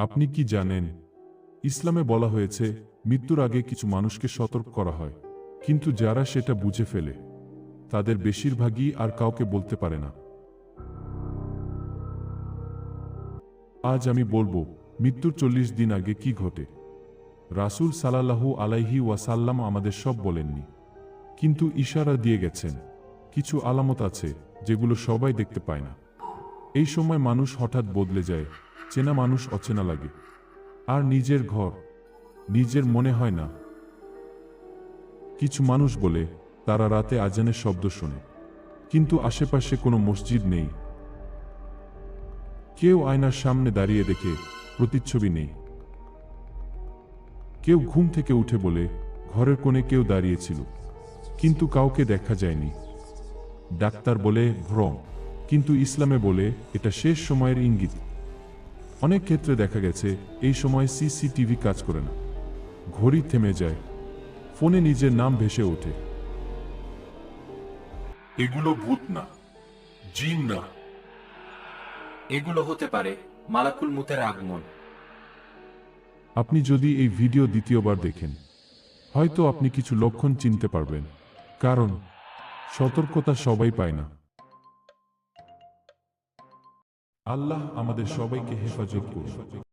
আপনি কি জানেন? ইসলামে বলা হয়েছে, মৃত্যুর আগে কিছু মানুষকে সতর্ক করা হয়। কিন্তু যারা সেটা বুঝে ফেলে, তাদের বেশিরভাগই আর কাউকে বলতে পারে না। আজ আমি বলব, মৃত্যুর চল্লিশ দিন আগে কি ঘটে? রাসূল সালাল্লাহু আলাইহি ওয়াসাল্লাম আমাদের সব বলেননি। কিন্তু ইশারা দিয়ে গেছেন, কিছু আলামত আছে, যেগুলো সবাই দেখতে পায় না। এই সময় মানুষ হঠাৎ বদলে যায় চেনা মানুষ অচেনা লাগে। আর নিজের ঘর, নিজের মনে হয় না। কিছু মানুষ বলে, তারা রাতে আজানের শব্দ শোনে। কিন্তু আশেপাশে কোনো মসজিদ নেই। কেউ আয়নার সামনে দাঁড়িয়ে দেখে, প্রতিচ্ছবি নেই। কেউ ঘুম থেকে উঠে বলে, ঘরের কোণে কেউ দাঁড়িয়েছিল। কিন্তু কাউকে দেখা যায়নি। ডাক্তার বলে, ভ্রম। কিন্তু ইসলামে বলে, এটা শেষ সময়ের ইঙ্গিত। অনেক ক্ষেত্রে দেখা গেছে এই সময় সিসিটিভি কাজ করে না। ঘড়ি থেমে যায় ফোনে নিজের নাম ভেসে ওঠে। এগুলো ভূত না জিন না। এগুলো হতে পারে মালাকুল মুতের আগমন। আপনি যদি এই ভিডিও দ্বিতীয়বার দেখেন হয়তো আপনি কিছু লক্ষণ চিনতে পারবেন। কারণ সতর্কতা সবাই পায় না। আল্লাহ আমাদের সবাইকে হেফাজত করুন।